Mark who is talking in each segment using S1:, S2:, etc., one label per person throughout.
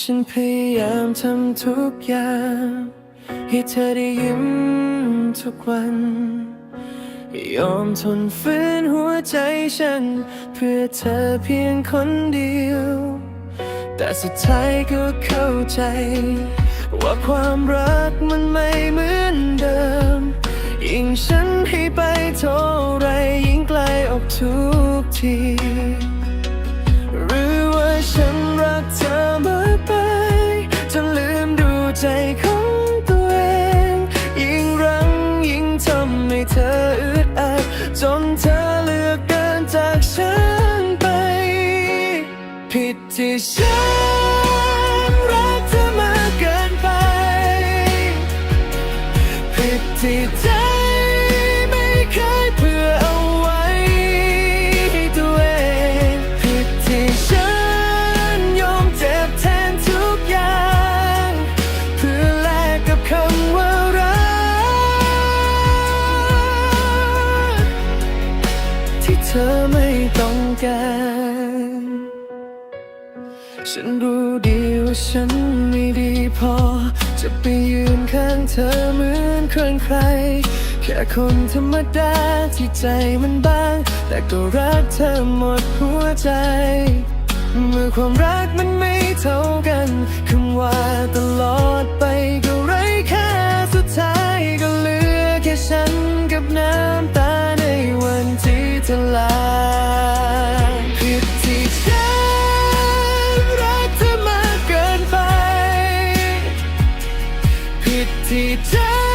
S1: ฉันพยายามทำทุกอย่าง ให้เธอได้ยิ้มทุกวัน ยอมทนฝืนหัวใจฉัน เพื่อเธอเพียงคนเดียว แต่สุดท้ายก็เข้าใจ ว่าความรักมันไม่เหมือนเดิม ยิ่งฉันให้ไปเท่าไรยิ่งไกลออกทุกที ผิดที่ฉันรักเธอมากเกินไป ผิดที่ใจไม่เคยเพื่อเอาไว้ให้ตัวเอง ผิดที่ฉันยอมเจ็บแทนทุกอย่าง เพื่อแลกกับคำว่ารักที่เธอไม่ต้องการ ฉันรู้ดีว่าฉันไม่ดีพอ จะไปยืนข้างเธอเหมือนคนใคร แค่คนธรรมดาที่ใจมันบาง แต่ก็รักเธอหมดหัวใจ เมื่อความรักมันไม่เท่ากันคำว่าตลอดไป ผิ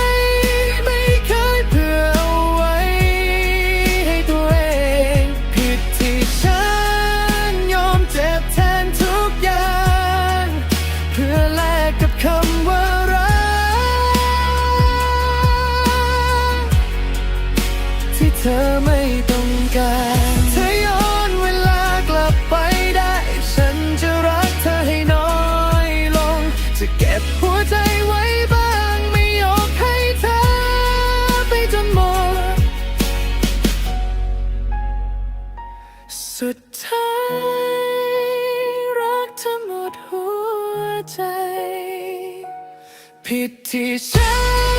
S1: ผิดที่ฉัน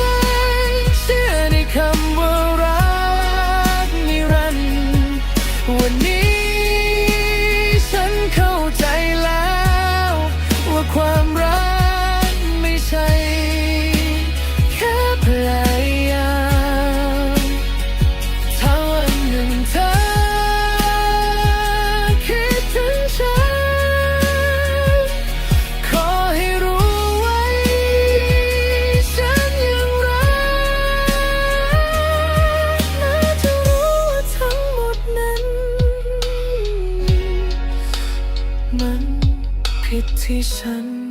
S1: ผิดที่ฉัน